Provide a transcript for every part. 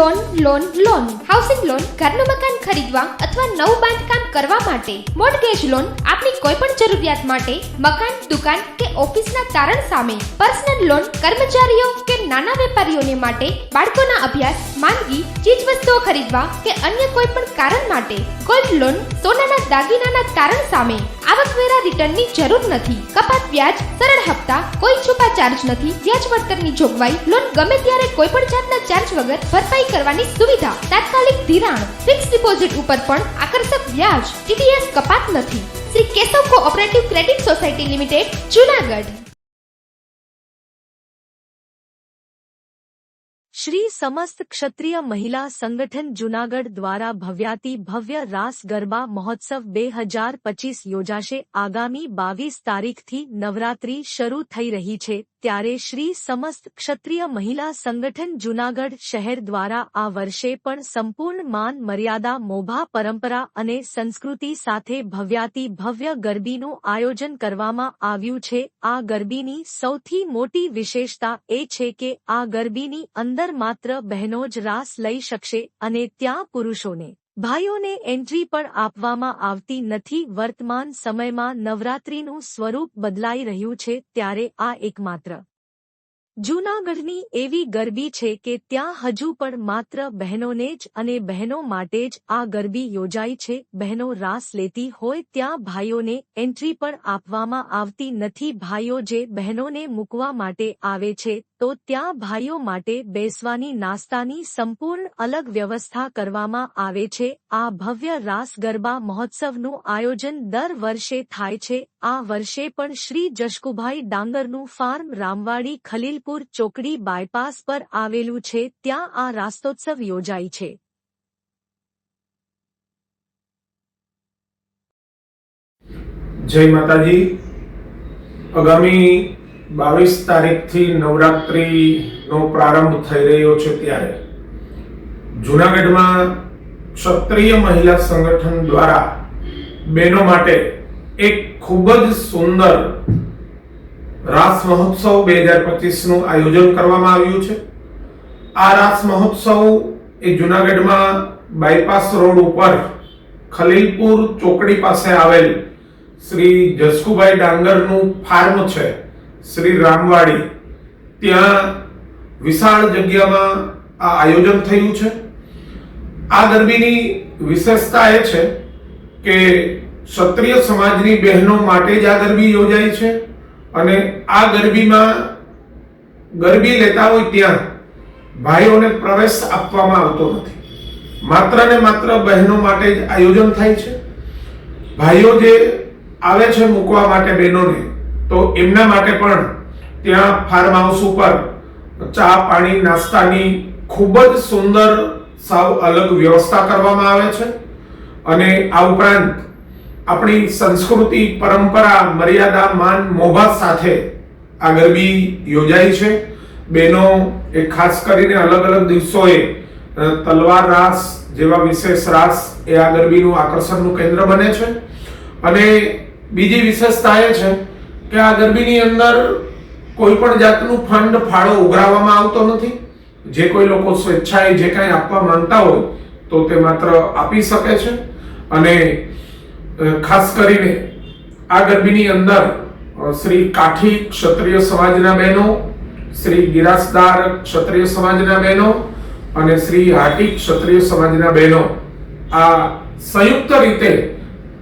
Loan loan loan. Housing loan ઘરનું મકાન ખરીદવા અથવા નવું બાંધકામ કરવા માટે. મોર્ટગેજ લોન આપની કોઈ પણ જરૂરિયાત માટે. મકાન, દુકાન કે ઓફિસના તારણ સામે. પર્સનલ લોન કર્મચારીઓ કે નાના વેપારીઓને માટે બાળકોના અભ્યાસ, માંદગી, ચીજવસ્તુઓ ખરીદવા કે અન્ય કોઈ પણ કારણ માટે ગોલ્ડ લોન, સોનાના દાગીનાના તારણ સામે આવકવેરા રિટર્નની જરૂર નથી. કપાત વ્યાજ, સરળ હપ્તા, કોઈ છુપા ચાર્જ નથી. વ્યાજ વળતરની જોગવાઈ, લોન ગમે ત્યારે કોઈ પણ જાતના ચાર્જ વગર ભરપાઈ કરવાની સુવિધા. તાત્કાલિક ધિરાણ ફિક્સ ડિપોઝિટ ઉપર પણ આકર્ષક વ્યાજ, ટીડીએસ કપાત નથી. Shri Keshav cooperative credit society limited Junagadh. Shri સમસ્ત ક્ષત્રિય મહિલા સંગઠન જૂનાગઢ દ્વારા ભવ્યાતિ ભવ્ય રાસ ગરબા મહોત્સવ બે હજાર પચીસ યોજાશે. આગામી બાવીસ તારીખથી નવરાત્રી શરૂ થઈ રહી છે. ત્યારે શ્રી સમસ્ત ક્ષત્રિય મહિલા સંગઠન જૂનાગઢ શહેર દ્વારા આ વર્ષે પણ સંપૂર્ણ માન, મર્યાદા, મોભા, પરંપરા અને સંસ્કૃતિ સાથે ભવ્યાતિ ભવ્ય ગરબીનું આયોજન કરવામાં આવ્યું છે. આ ગરબીની સૌથી મોટી વિશેષતા એ છે કે આ ગરબીની અંદર માત્ર બહેનો જ રાસ લઈ શકશે અને ત્યાં પુરુષોને, ભાઈઓને એન્ટ્રી પણ આપવામાં આવતી નથી. વર્તમાન સમયમાં નવરાત્રીનું સ્વરૂપ બદલાઈ રહ્યું છે ત્યારે આ એકમાત્ર જૂનાગઢની એવી ગરબી છે કે ત્યાં હજુ પણ માત્ર બહેનોને જ અને બહેનો માટે જ આ ગરબી યોજાઈ છે. બહેનો રાસ લેતી હોય ત્યાં ભાઈઓને એન્ટ્રી પણ આપવામાં આવતી નથી. ભાઈઓ જે બહેનોને મૂકવા માટે આવે છે, તો ત્યાં ભાઈઓ માટે બેસવાની નાસ્તાની સંપૂર્ણ અલગ વ્યવસ્થા કરવામાં આવે છે. આ ભવ્ય રાસ ગરબા મહોત્સવનું આયોજન દર વર્ષે થાય છે. આ વર્ષે પણ શ્રી જશકુભાઈ ડાંગરનું ફાર્મ રામવાડી ખલીલપુર ચોકડી બાયપાસ પર આવેલું છે, ત્યાં આ રાસ્તોત્સવ યોજાય છે. જય માતાજી. આગામી બાવીસ તારીખથી નવરાત્રિનો પ્રારંભ થઈ રહ્યો છે ત્યારે. જૂનાગઢમાં ક્ષત્રિય મહિલા સંગઠન દ્વારા બહેનો માટે એક ખૂબ જ સુંદર રાસ મહોત્સવ બે હજાર પચીસનું આયોજન કરવામાં આવ્યું છે. આ રાસ મહોત્સવ એ જૂનાગઢમાં બાયપાસ રોડ ઉપર ખલીલપુર ચોકડી પાસે આવેલ શ્રી જસકુભાઈ ડાંગરનું ફાર્મ છે, શ્રી રામવાડી. ત્યાં વિશાળ જગ્યામાં આ આયોજન થયું છે. આ ગરબીની વિશેષતા એ છે કે ક્ષત્રિય સમાજની બહેનો માટે જ આ ગરબી યોજાય છે. અને આ ગરબીમાં ગરબી લેતા હોય ત્યાં ભાઈઓને પ્રવેશ આપવામાં આવતો નથી. માત્ર ને માત્ર બહેનો માટે જ આયોજન થાય છે. ભાઈઓ જે આવે છે મૂકવા માટે બહેનોને, તો એમના માટે પણ ત્યાં ફાર્મ હાઉસ ઉપર ચા પાણી, નાસ્તાની ખૂબ જ સુંદર સાવ અલગ વ્યવસ્થા કરવામાં આવે છે. અને આ ઉપરાંત આપણી સંસ્કૃતિ, પરંપરા, મર્યાદા, માન મોભા સાથે આ ગરબી યોજાય છે. બહેનો એ ખાસ કરીને અલગ અલગ દિવસોએ તલવાર રાસ જેવા વિશેષ રાસ એ આ ગરબીનું આકર્ષણનું કેન્દ્ર બને છે. અને બીજી વિશેષતા એ છે કે આ ગરબીની અંદર કોઈ પણ જાતનું ફંડ, ફાળો ઉઘરાવવામાં આવતો નથી. જે કોઈ લોકો સ્વેચ્છાએ જે કાંઈ આપવા માંગતા હોય, તો તે માત્ર આપી શકે છે. અને ખાસ કરીને આ ગરબીની અંદર શ્રી કાઠી ક્ષત્રિય સમાજના બહેનો, શ્રી ગિરાસદાર ક્ષત્રિય સમાજના બહેનો અને શ્રી હાટી ક્ષત્રિય સમાજના બહેનો આ સંયુક્ત રીતે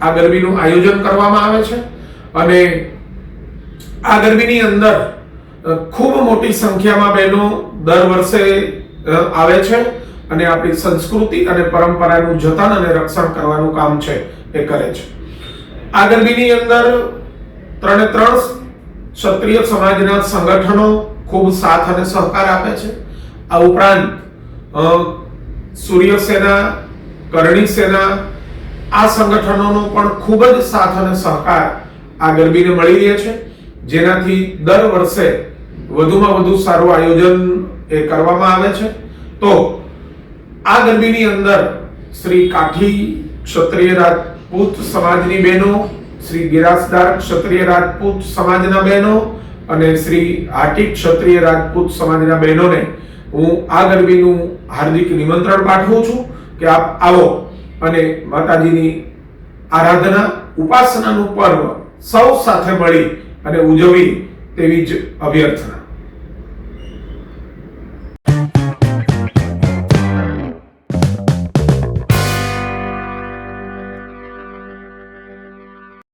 આ ગરબીનું આયોજન કરવામાં આવે છે અને આ ગરબીની અંદર ખૂબ મોટી સંખ્યામાં બહેનો દર વર્ષે આવે છે અને આપણી સંસ્કૃતિ અને પરંપરાનું જતન અને રક્ષણ કરવાનું કામ છે, એ કરે છે. આ ગરબીની અંદર ત્રણે ત્રણ ક્ષત્રિય સમાજના સંગઠનો ખૂબ સાથ અને સહકાર આપે છે. આ ઉપરાંત સૂર્ય સેના, કરણી સેના, આ સંગઠનોનો પણ ખૂબ જ સાથ અને સહકાર આ ગરબીને મળી રહે છે. જેનાથી દર વર્ષે વધુમાં વધુ સારું આયોજન એ કરવામાં આવે છે. તો આ ગરબીની અંદર શ્રી કાઠી ક્ષત્રિય રાજપૂત સમાજની બહેનો, શ્રી ગિરાસદાર ક્ષત્રિય રાજપૂત સમાજના બહેનો અને શ્રી હાટી ક્ષત્રિય રાજપૂત સમાજના બહેનોને હું આ ગરબીનું હાર્દિક નિમંત્રણ પાઠવું છું કે આપ આવો અને માતાજીની આરાધના, ઉપાસનાનું પર્વ સૌ સાથે મળી અને ઉજવી તેવી જ અભ્યર્થના.